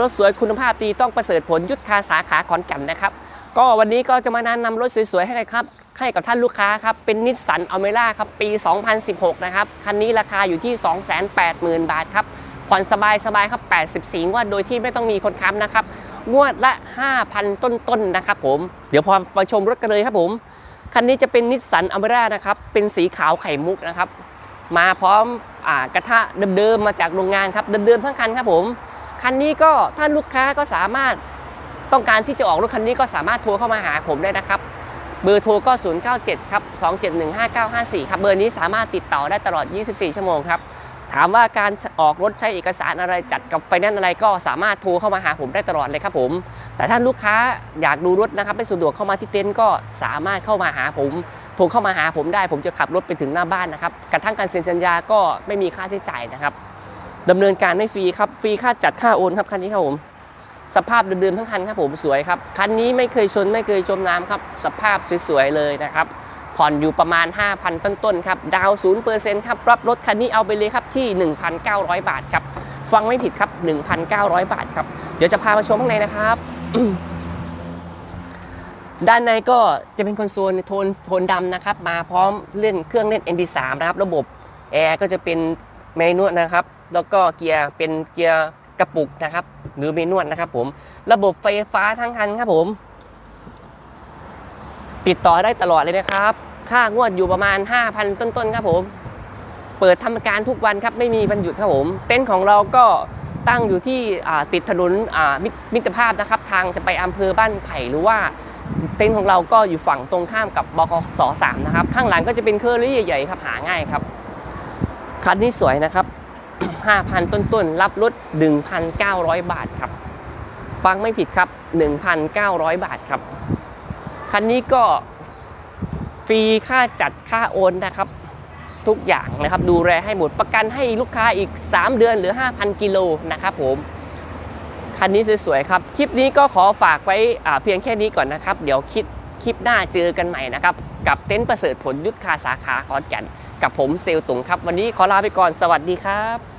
รถสวยคุณภาพดีต้องประเสริฐผลยุทธคาสาขาขอนแก่นนะครับ ก็วันนี้ก็จะมาแนะนำรถสวยๆให้ครับให้กับท่านลูกค้าครับเป็นนิสสันอเมร่าครับปี 2016 นะครับ คันนี้ราคาอยู่ที่ 280,000 บาทครับผ่อนสบายๆครับ 84 งวด โดยที่ไม่ต้องมีคนค้ำนะครับ งวดละ 5,000 ต้นๆนะครับผม เดี๋ยวพอไปชมรถกันเลยครับผม คันนี้จะเป็นนิสสันอเมร่านะครับ เป็นสีขาวไข่มุกนะครับ มาพร้อมอกระทะเดิมๆ มาจากโรงงานครับ เดิมๆ ทั้งคันครับผม คันนี้ก็ท่านลูกค้าก็สามารถต้องการที่จะออกรถคันนี้ก็สามารถโทรเข้ามาหาผมได้นะครับ เบอร์โทรก็ 097 ครับ 2715954 ครับเบอร์นี้สามารถติดต่อได้ตลอด 24 ชั่วโมงครับถามว่าการออกรถใช้เอกสารอะไรจัดกับไฟแนนซ์อะไรก็สามารถโทรเข้ามาหาผมได้ตลอดเลยครับผม แต่ถ้าลูกค้าอยากดูรถนะครับไม่สะดวกเข้ามาที่เต็นท์ก็สามารถเข้ามาหาผมโทรเข้ามาหาผมได้ ผมจะขับรถไปถึงหน้าบ้านนะครับกระทั่งการเซ็นสัญญาก็ไม่มีค่าใช้จ่ายนะครับ ดำเนินการไม่ฟรีครับฟรีค่าจัดค่าโอนครับคันนี้ครับผมสภาพเดิมๆทั้งคันครับผมสวยครับคันนี้ไม่เคยชนไม่เคยจมน้ำครับ สภาพสวยๆเลยนะครับผ่อนอยู่ประมาณ 5,000 ต้นๆครับดาวศูนย์เปอร์เซ็นต์ครับรับรถคันนี้เอาไปเลยครับที่ 1,900 บาทครับฟังไม่ผิดครับ 1,900 บาทครับเดี๋ยวจะพามาชมข้างในนะครับ ด้านในก็จะเป็นคอนโซลโทนโทนดำนะครับ มาพร้อมเล่นเครื่องเล่น MP3 นะครับ ระบบแอร์ก็จะเป็นเมนวลนะครับ แล้วก็เกียร์เป็นเกียร์กระปุกนะครับ หรือเมนวลนะครับผม ระบบไฟฟ้าทั้งคันครับผม ติดต่อได้ตลอดเลยนะครับ ค่างวดอยู่ประมาณ 5,000 ต้นๆครับผม เปิดทำการทุกวันครับ ไม่มีวันหยุดครับผม เต็นท์ของเราก็ตั้งอยู่ที่ติดถนนมิมิตรภาพนะครับ ทางจะไปอำเภอบ้านไผ่หรือว่าเต็นท์ของเราก็อยู่ฝั่งตรงข้ามกับบกสสามนะครับ ข้างหลังก็จะเป็นเคอรี่ใหญ่ๆครับหาง่ายครับ คันนี้สวยนะครับ 5,000 ต้นๆ รับรถ1,900 บาทครับ ฟังไม่ผิดครับ 1,900 บาทครับ คันนี้ก็ฟรีค่าจัดค่าโอนนะครับ ทุกอย่างนะครับ ดูแลให้หมดประกันให้ลูกค้าอีก 3 เดือนหรือ 5,000 กิโลนะครับผม คันนี้สวยๆครับ คลิปนี้ก็ขอฝากไว้เพียงแค่นี้ก่อนนะครับ เดี๋ยวคลิปคลิปหน้าเจอกันใหม่นะครับ กับเต็นท์ประเสริฐผลยุทธคาสาขาขอนแก่น กับผมเซลตุงครับ วันนี้ขอลาไปก่อนสวัสดีครับ